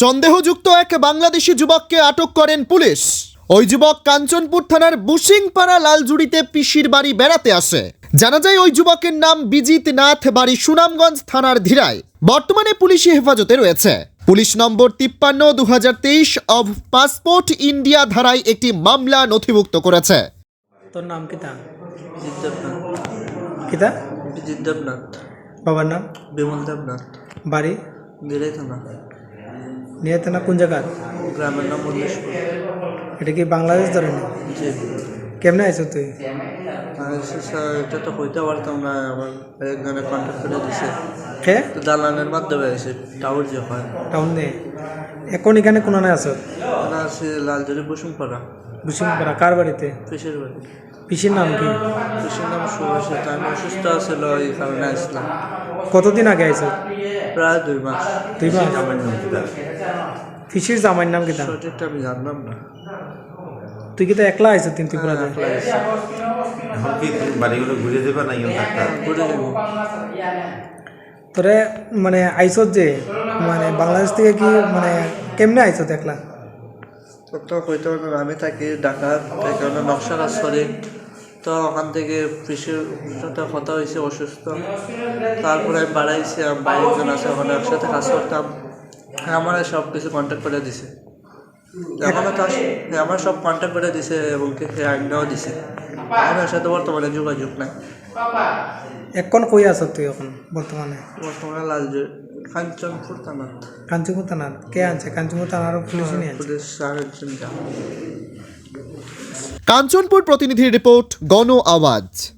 সন্দেহযুক্ত এক বাংলাদেশি যুবককে আটক করেন পুলিশ। ওই যুবক কাঞ্চনপুর থানার বুসিংপাড়া লালজুড়িতে পিসির বাড়ি বেড়াতে আসে। জানা যায় ওই যুবকের নাম বিজিত নাথ বাড়ি সুনামগঞ্জ থানার ধীরায়। বর্তমানে পুলিশি হেফাজতে রয়েছে। পুলিশ নম্বর তিপ্পান্ন দু অব পাসপোর্ট ইন্ডিয়া ধারায় একটি মামলা নথিভুক্ত করেছে। তোর নাম কিতা বিজিত দেবনাথ। কিতা বিজিত দেবনাথ। বাবার নাম? বিমল দেবনাথ। বাড়ি? থানা। নিয়ে না কোন জায়গার? গ্রামের নাম মল্লেশপুর এটা কি বাংলাদেশ ধরে না? জি। কেমনে আইছো তুই? এটা তো হইতে পারতাম না আমার একজনে কন্ট্যাক্ট করে দিছে। তো দালানের মাধ্যমে এসে টাউর যে হয়। টাউন নে এখন এখানে কোনো নাই আছো? না সে লালজরি বসুমপাড়া। বুসিংপাড়া কার বাড়িতে? ফিসের বাড়ি। পিসির নাম কি? ফিসের নাম সুভাষ তো আমি অসুস্থ আছিল এই কারণে আসলাম। কতদিন আগে আইছো? প্রায় দুই মাস। দুই মাস? পিসির জামাইয়ের নাম কিতা সঠিকটা আমি জানলাম না। তুই কিতা একলা আইছো তিন ত্রিপুরাতে একলা আইছি। এখন কি বাড়িগুলো ঘুরে দেবা না ইয়ে থাকতা ঘুরে যাব। তোরে মানে আইসো যে মানে বাংলাদেশ থেকে কি মানে কেমনে আইসো একলা? তো হইতে পারবে আমি থাকি ঢাকার নকশা কাজ করি। তো ওখান থেকে ফিসের সাথে কথা হয়েছে অসুস্থ। তারপরে আমি বাড়াইছি বাইরে একজন আছে ওখানে একসাথে কাজ করতাম। আমার সব কিছু কন্ট্যাক্ট করে দিছে। এখনও তো আস- আমার সব কন্ট্যাক্ট করে দিছে এবং কি আইনটাও দিছে। আমার সাথে বর্তমানে যোগাযোগ নাই। এখন কই আছো তুই এখন বর্তমানে? বর্তমানে লাল কাঞ্চনপুর থানা কাঞ্চনপুর থানার? কে আনছে? কাঞ্চনপুর থানার পুলিশ নিয়ে আনছে? পুলিশ আরেকজন কাঞ্চনপুর প্রতিনিধির রিপোর্ট গণ আওয়াজ।